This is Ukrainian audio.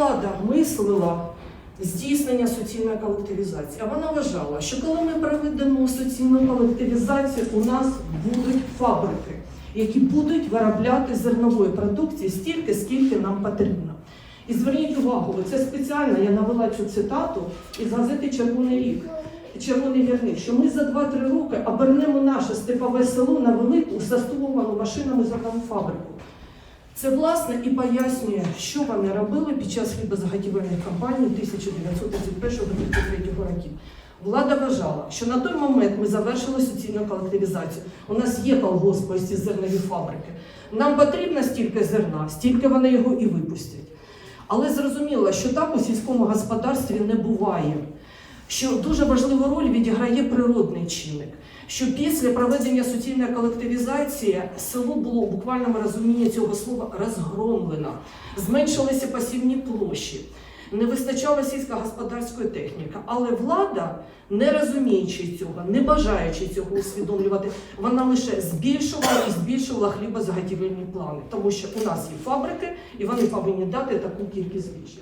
влада мислила здійснення суцільної колективізації, вона вважала, що коли ми проведемо суцільну колективізацію, у нас будуть фабрики, які будуть виробляти зернової продукції стільки, скільки нам потрібно. І зверніть увагу, це спеціально я навела цю цитату із газети Червоний рік. Червоний вірник, що ми за 2-3 роки обернемо наше степове село на велику застосовану машинами зернову фабрику. Це власне і пояснює, що вони робили під час хлібозаготівельних кампаній 1931-1933 років. Влада вважала, що на той момент ми завершили суцільну колективізацію. У нас є колгоспи, зернові фабрики. Нам потрібно стільки зерна, стільки вони його і випустять. Але зрозуміло, що так у сільському господарстві не буває. Що дуже важливу роль відіграє природний чинник. Що після проведення суцільної колективізації село було в буквальному розумінні цього слова розгромлено, зменшилися посівні площі, не вистачало сільськогосподарської техніки. Але влада, не розуміючи цього, не бажаючи цього усвідомлювати, вона лише збільшувала і збільшувала хлібозаготівельні плани, тому що у нас є фабрики, і вони повинні дати таку кількість збіжжя.